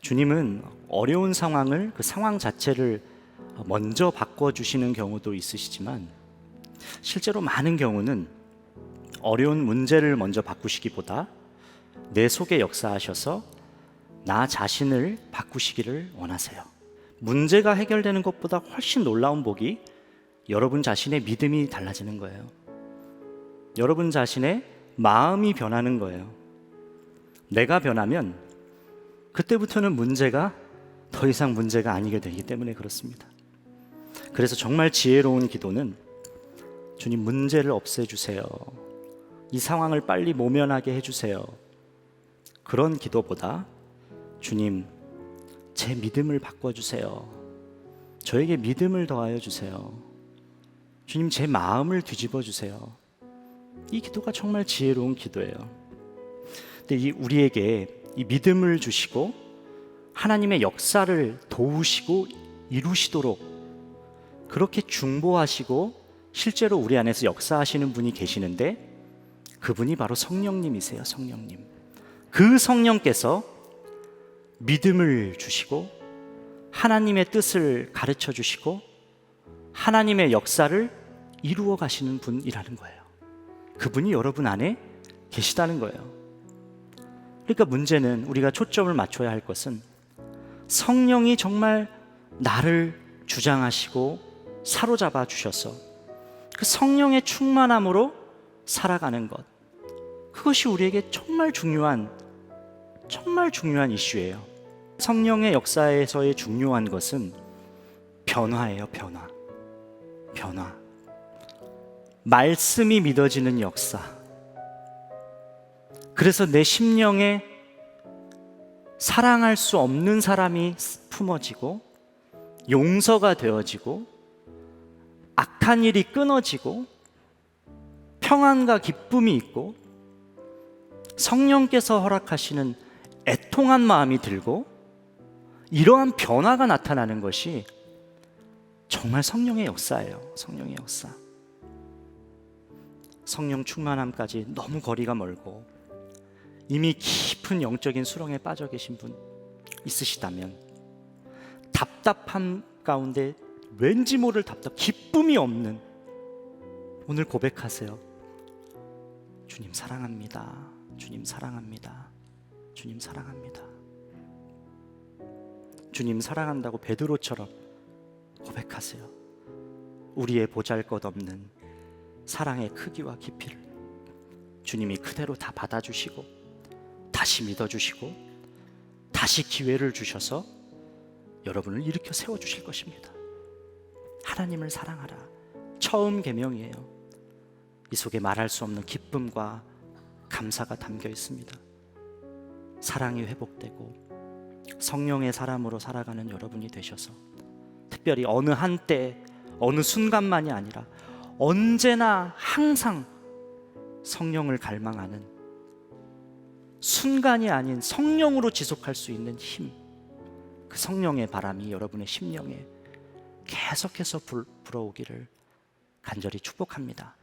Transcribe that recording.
주님은 어려운 상황을 그 상황 자체를 먼저 바꿔 주시는 경우도 있으시지만 실제로 많은 경우는 어려운 문제를 먼저 바꾸시기보다 내 속에 역사하셔서 나 자신을 바꾸시기를 원하세요. 문제가 해결되는 것보다 훨씬 놀라운 복이 여러분 자신의 믿음이 달라지는 거예요. 여러분 자신의 마음이 변하는 거예요. 내가 변하면 그때부터는 문제가 더 이상 문제가 아니게 되기 때문에 그렇습니다. 그래서 정말 지혜로운 기도는 주님 문제를 없애주세요. 이 상황을 빨리 모면하게 해주세요. 그런 기도보다 주님 제 믿음을 바꿔주세요. 저에게 믿음을 더하여 주세요. 주님 제 마음을 뒤집어 주세요. 이 기도가 정말 지혜로운 기도예요. 근데 이 우리에게 이 믿음을 주시고 하나님의 역사를 도우시고 이루시도록 그렇게 중보하시고 실제로 우리 안에서 역사하시는 분이 계시는데 그분이 바로 성령님이세요, 성령님. 그 성령께서 믿음을 주시고 하나님의 뜻을 가르쳐 주시고 하나님의 역사를 이루어 가시는 분이라는 거예요. 그분이 여러분 안에 계시다는 거예요. 그러니까 문제는 우리가 초점을 맞춰야 할 것은 성령이 정말 나를 주장하시고 사로잡아 주셔서 그 성령의 충만함으로 살아가는 것. 그것이 우리에게 정말 중요한 정말 중요한 이슈예요. 성령의 역사에서의 중요한 것은 변화예요, 변화. 변화. 말씀이 믿어지는 역사. 그래서 내 심령에 사랑할 수 없는 사람이 품어지고 용서가 되어지고 악한 일이 끊어지고 평안과 기쁨이 있고 성령께서 허락하시는 애통한 마음이 들고 이러한 변화가 나타나는 것이 정말 성령의 역사예요. 성령의 역사. 성령 충만함까지 너무 거리가 멀고 이미 깊은 영적인 수렁에 빠져 계신 분 있으시다면 답답함 가운데 왠지 모를 답답, 기쁨이 없는 오늘 고백하세요. 주님 사랑합니다. 주님 사랑합니다. 주님 사랑합니다. 주님 사랑한다고 베드로처럼 고백하세요. 우리의 보잘것없는 사랑의 크기와 깊이를 주님이 그대로 다 받아주시고 다시 믿어주시고 다시 기회를 주셔서 여러분을 일으켜 세워 주실 것입니다. 하나님을 사랑하라. 처음 계명이에요. 이 속에 말할 수 없는 기쁨과 감사가 담겨 있습니다. 사랑이 회복되고 성령의 사람으로 살아가는 여러분이 되셔서 특별히 어느 한때 어느 순간만이 아니라 언제나 항상 성령을 갈망하는 순간이 아닌 성령으로 지속할 수 있는 힘, 그 성령의 바람이 여러분의 심령에 계속해서 불, 불어오기를 간절히 축복합니다.